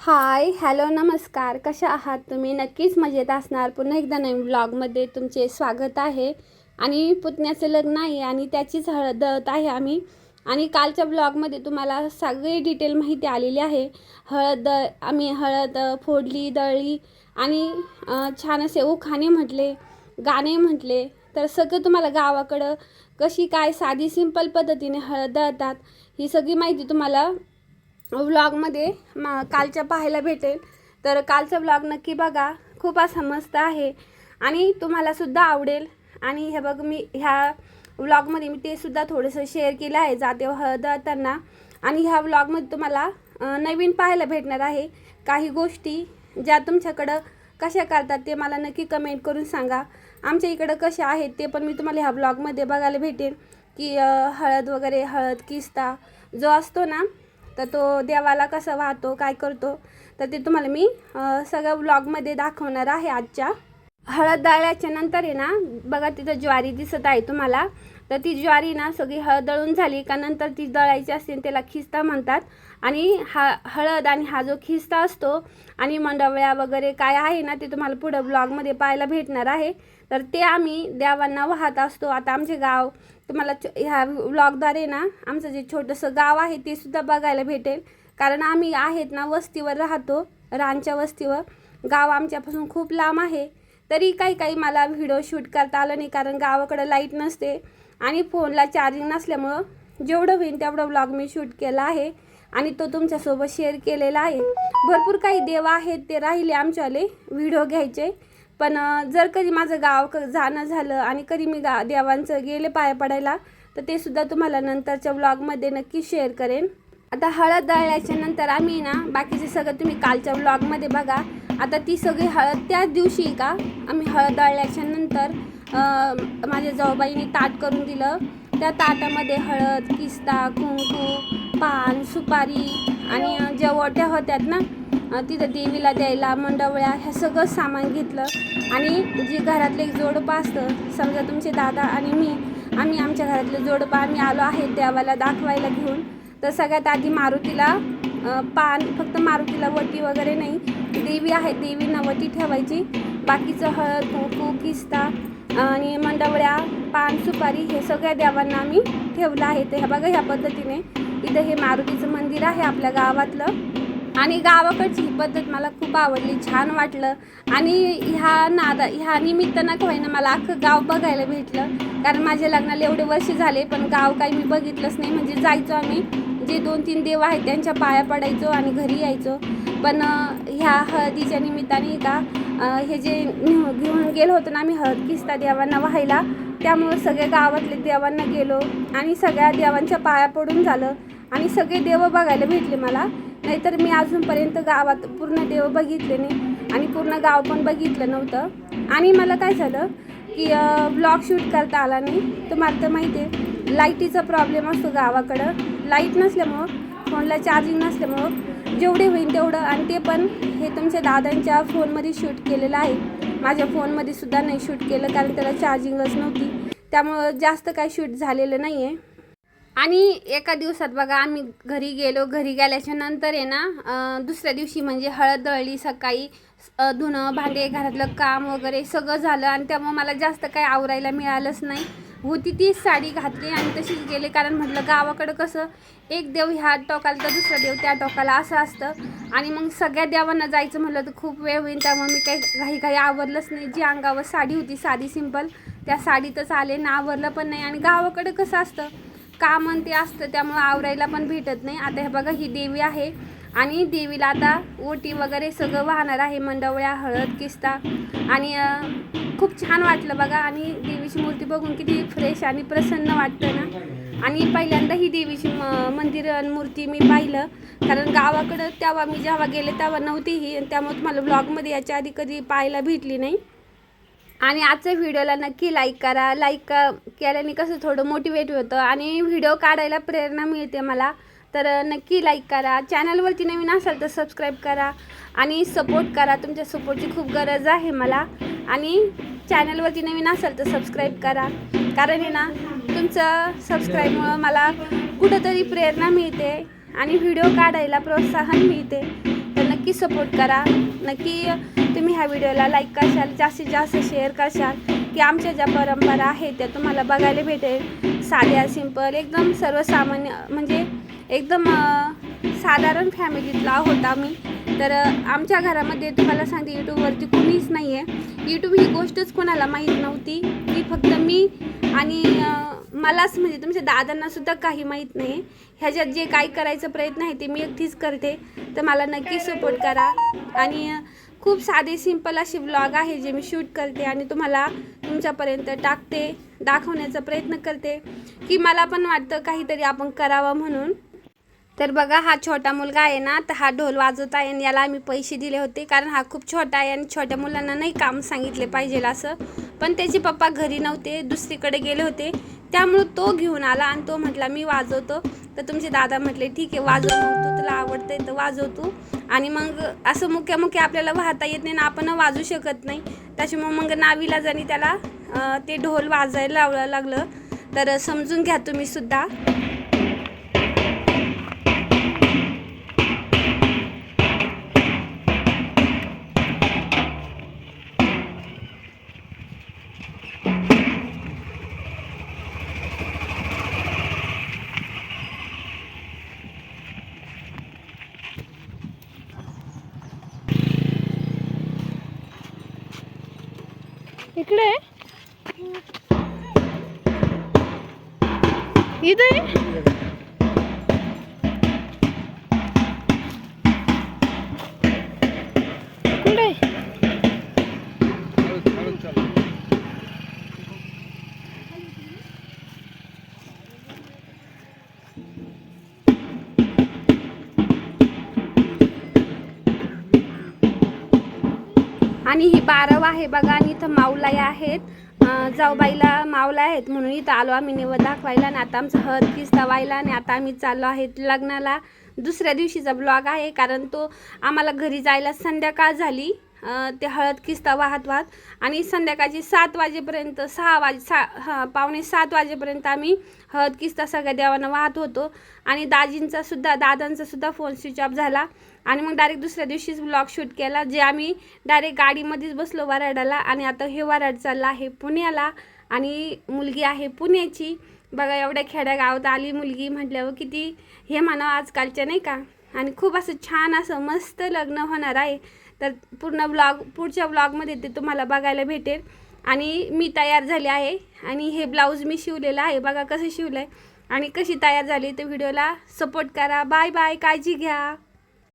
Hi hello नमस्कार. कशा आहात तुम्ही? नक्कीच मजेत असणार. पुन्हा एकदा नवीन ब्लॉगमध्ये तुमचे स्वागत आहे. आणि पुतण्याचं लग्न आहे आणि त्याचीच हळद आहे आम्ही. आणि कालच्या ब्लॉगमध्ये तुम्हाला सगळी डिटेल माहिती आलेली आहे. हळद आम्ही हळद फोडली दळली आणि छान असे उखाणे म्हटले गाणे म्हटले. तर सगळं तुम्हाला गावाकडं कशी काय साधी सिंपल पद्धतीने हळद दळतात ही सगळी माहिती तुम्हाला व्लॉगमध्ये मा कालच्या पाहायला भेटेल. तर कालचा व्लॉग नक्की बघा. खूप असा मस्त आहे. आणि तुम्हालासुद्धा आवडेल. आणि हे बघ मी ह्या व्लॉगमध्ये मी ते सुद्धा थोडंसं शेअर केलं आहे जाते हळदळताना आणि ह्या व्लॉगमध्ये तुम्हाला नवीन पाहायला भेटणार आहे काही गोष्टी ज्या तुमच्याकडं कशा करतात ते मला नक्की कमेंट करून सांगा. आमच्या इकडं कशा आहेत ते पण मी तुम्हाला ह्या ब्लॉगमध्ये बघायला भेटेल. की हळद वगैरे हळद किस्ता जो असतो ना तर तो देवाला कसं वाहतो काय करतो तर ते तुम्हाला मी सगळं व्लॉगमध्ये दाखवणार आहे आजच्या. हळद दळल्याच्या नंतर आहे ना बघा तिथं ज्वारी दिसत आहे तुम्हाला. तर ती ज्वारी ना सगळी हळद दळून झाली का नंतर ती दळायची असते आणि त्याला खिस्ता म्हणतात. आणि हा हळद आणि हा जो खिस्ता असतो आणि मंडवळ्या वगैरे काय आहे ना ते तुम्हाला पुढं ब्लॉगमध्ये पाहायला भेटणार आहे. तर ते आम्ही देवांना वाहत असतो. आता आमचे गाव तुम्हाला च- ह्या ब्लॉगद्वारे ना आमचं जे छोटंसं गाव आहे ते सुद्धा बघायला भेटेल. कारण आम्ही आहेत ना वस्तीवर राहतो रानच्या वस्तीवर. गाव आमच्यापासून खूप लांब आहे. तरी काही काही मला व्हिडिओ शूट करता आलं नाही कारण गावाकडं लाइट नसते. आणि फोनला चार्जिंग नसल्यामुळं जेवढं होईल तेवढं व्लॉग मी शूट केला आहे. आणि तो तुमच्यासोबत शेअर केलेला आहे. भरपूर काही देव आहेत ते राहिले आमच्यावाले व्हिडिओ घ्यायचे. पण जर कधी माझं गाव क जाणं झालं आणि कधी मी गा देवांचं गेले पाया पडायला तर ते सुद्धा तुम्हाला नंतरच्या व्लॉगमध्ये नक्की शेअर करेन. आता हळद दळल्याच्या नंतर आम्ही ना बाकीचे सगळं तुम्ही कालच्या व्लॉगमध्ये बघा. आता ती सगळी हळद त्याच दिवशी का? आम्ही हळद दळल्याच्या नंतर माझ्या जाऊबाईने ताट करून दिलं. त्या ताटामध्ये हळद किस्ता कुंकू पान सुपारी आणि ज्या ओट्या होत्यात ना तिथं देवीला द्यायला मंडवळ्या ह्या सगळं सामान घेतलं. आणि जे घरातलं एक जोडपं असतं समजा तुमचे दादा आणि मी आम्ही आमच्या घरातलं जोडपं आम्ही आलो आहे देवाला दाखवायला घेऊन. तर सगळ्यात आधी मारुतीला पान फक्त मारुतीला वटी वगैरे नाही देवी आहे देवींना नवटी ठेवायची. बाकीचं हळद कुंकू किस्ता आणि मंडवळ्या पान सुपारी हे सगळ्या देवांना आम्ही ठेवलं आहे. ते ह्या बघा ह्या पद्धतीने इथं हे मारुतीचं मंदिर आहे आपल्या गावातलं. आणि गावाकडची ही पद्धत मला खूप आवडली छान वाटलं. आणि ह्या नादा ह्या निमित्तानं का होईना मला अख्खं गाव बघायला भेटलं. कारण माझ्या लग्नाला एवढे वर्ष झाले पण गाव काही मी बघितलंच नाही. म्हणजे जायचो आम्ही जे दोन तीन देव आहेत त्यांच्या पाया पडायचो आणि घरी यायचो. पण ह्या हळदीच्या निमित्ताने का हे जे घेऊन गेलो होतो ना आम्ही हळद किस्ता देवांना व्हायला त्यामुळं सगळ्या गावातले देवांना गेलो आणि सगळ्या देवांच्या पाया पडून झालं आणि सगळे देव बघायला भेटले मला. नाहीतर मी अजूनपर्यंत गावात पूर्ण देव बघितले नाही आणि पूर्ण गाव पण बघितलं नव्हतं. आणि मला काय झालं की ब्लॉग शूट करता आला नाही. तुम्हाला तर माहिती आहे लाईटीचा प्रॉब्लेम असतो गावाकडं. लाइट नसल्यामुळं फोनला चार्जिंग नसल्यामुळं जेवढे होईल तेवढं आणि ते पण हे तुमच्या दादांच्या फोनमध्ये शूट केलेलं आहे. माझ्या फोनमध्ये सुद्धा नाही शूट केलं कारण त्याला चार्जिंगच नव्हती. त्यामुळं जास्त काही शूट झालेलं नाही आहे आणि एका दिवसात बघा आम्ही घरी गेलो. घरी गेल्याच्यानंतर आहे ना दुसऱ्या दिवशी म्हणजे हळद दळली सकाळी धुणं भांडे घरातलं काम वगैरे सगळं झालं आणि त्यामुळं मला जास्त काही आवरायला मिळालंच नाही. होती तीच साडी घातली आणि तशीच गेले. कारण म्हटलं गावाकडं कसं एक देव ह्या टोकाला तर दुसरा देव त्या टोकाला असं असतं. आणि मग सगळ्या देवांना जायचं म्हटलं तर खूप वेळ होईल. त्यामुळे मी काही घाई काही आवरलंच नाही. जी अंगावर साडी होती साधी सिंपल त्या साडीतच आले. ना आवरलं पण नाही. आणि गावाकडं कसं असतं काम आणि ते असतं त्यामुळं आवरायला पण भेटत नाही. आता हे बघा ही देवी आहे. आणि देवीला आता ओटी वगैरे सगळं वाहणार आहे मंडवळ्या हळद किस्ता. आणि खूप छान वाटलं बघा. आणि देवीची मूर्ती बघून किती फ्रेश आणि प्रसन्न वाटतं ना. आणि पहिल्यांदा ही देवीची म मंदिर आणि मूर्ती मी पाहिलं. कारण गावाकडं तेव्हा मी जेव्हा गेले तेव्हा नव्हती ही. आणि त्यामुळे तुम्हाला ब्लॉगमध्ये याच्या आधी कधी पाहायला भेटली नाही. आणि आजच्या व्हिडिओला नक्की लाईक करा. लाईक केल्याने कसं थोडं मोटिवेट होतं. आणि व्हिडिओ काढायला प्रेरणा मिळते मला. तर नक्की लाईक करा. चॅनलवरती नवीन असाल तर सबस्क्राईब करा आणि सपोर्ट करा. तुमच्या सपोर्टची खूप गरज आहे मला. आणि चॅनलवरती नवीन असाल तर सबस्क्राईब करा. कारण आहे ना तुमचं सबस्क्राईबमुळं मला कुठंतरी प्रेरणा मिळते आणि व्हिडिओ काढायला प्रोत्साहन मिळते. तर नक्की सपोर्ट करा. नक्की तुम्ही ह्या व्हिडिओला लाईक करशाल जास्तीत जास्त शेअर करशाल की आमच्या ज्या परंपरा आहेत त्या तुम्हाला बघायला भेटेल. साध्या सिंपल एकदम सर्वसामान्य म्हणजे एकदम साधारण फॅमिलीतला आहोत आम्ही तर आमच्या घरामध्ये तुम्हाला सांगते यूट्यूबवरती कोणीच नाही आहे यूट्यूब ही गोष्टच कोणाला माहीत नव्हती. ती फक्त मी आणि मलाच म्हणजे तुमच्या म्हणजे दादांनासुद्धा काही माहीत नाही ह्याच्यात जे काही करायचा प्रयत्न आहे ते मी एकटीच करते. तर मला नक्की सपोर्ट करा. आणि खूप साधे सिंपल असे ब्लॉग आहे जे मी शूट करते आणि तुम्हाला तुमच्यापर्यंत टाकते दाखवण्याचा प्रयत्न करते. की मला पण वाटतं काहीतरी आपण करावं म्हणून. तर बघा हा छोटा मुलगा आहे ना तर हा ढोल वाजवत आहे आणि याला आम्ही पैसे दिले होते. कारण हा खूप छोटा आहे आणि छोट्या मुलांना नाही काम सांगितले पाहिजे असं. पण त्याचे पप्पा घरी नव्हते दुसरीकडे गेले होते. त्यामुळं तो घेऊन आला आणि तो म्हटला मी वाजवतो. तर तुमचे दादा म्हटले ठीक आहे वाजव मग तू तुला आवडतंय तर वाजव तू. आणि मग असं मुख्या मुख्या आपल्याला वाहता येत नाही ना आपण वाजू शकत नाही. त्याच्यामुळे मग नावीला जाणी त्याला ते ढोल वाजायला लावलं लागलं. तर समजून घ्या तुम्ही सुद्धा. इकडे. इथे. आणि ही बारव आहे बघा आणि इथं माऊलाई आहेत. जाऊबाईला माऊला आहेत म्हणून इथं आलो आम्ही निवड दाखवायला. आणि आता आमचं हळद किस्ता व्हायला आणि आता आम्ही चाललो आहेत लग्नाला. दुसऱ्या दिवशीचा ब्लॉग आहे कारण तो आम्हाला घरी जायला संध्याकाळ झाली. ते हळद किस्ता वाहत वाहत. आणि संध्याकाळची सात वाजेपर्यंत सहा वाजे सा हा पावणे सात वाजेपर्यंत आम्ही हळद किस्ता सगळ्या देवांना वाहत होतो. आणि दाजींचा सुद्धा दादांचा सुद्धा फोन स्विच ऑफ झाला. आणि मग डायरेक्ट दुसऱ्या दिवशीच ब्लॉग शूट केला जे आम्ही डायरेक्ट गाडीमध्येच बसलो वराडाला आणि आता हे वराड चाललं आहे पुण्याला. आणि मुलगी आहे पुण्याची. बघा एवढ्या खेड्यागावात आली मुलगी म्हटल्यावर किती हे म्हणावं आजकालच्या नाही का? आणि खूप असं छान असं मस्त लग्न होणार आहे. तर पूर्ण ब्लॉग पुढच्या ब्लॉगमध्ये ते तुम्हाला बघायला भेटेल. आणि मी तयार झाले आहे. आणि हे ब्लाऊज मी शिवलेलं आहे. बघा कसं शिवलं आहे आणि कशी तयार झाली ते व्हिडिओला सपोर्ट करा. बाय बाय काळजी घ्या.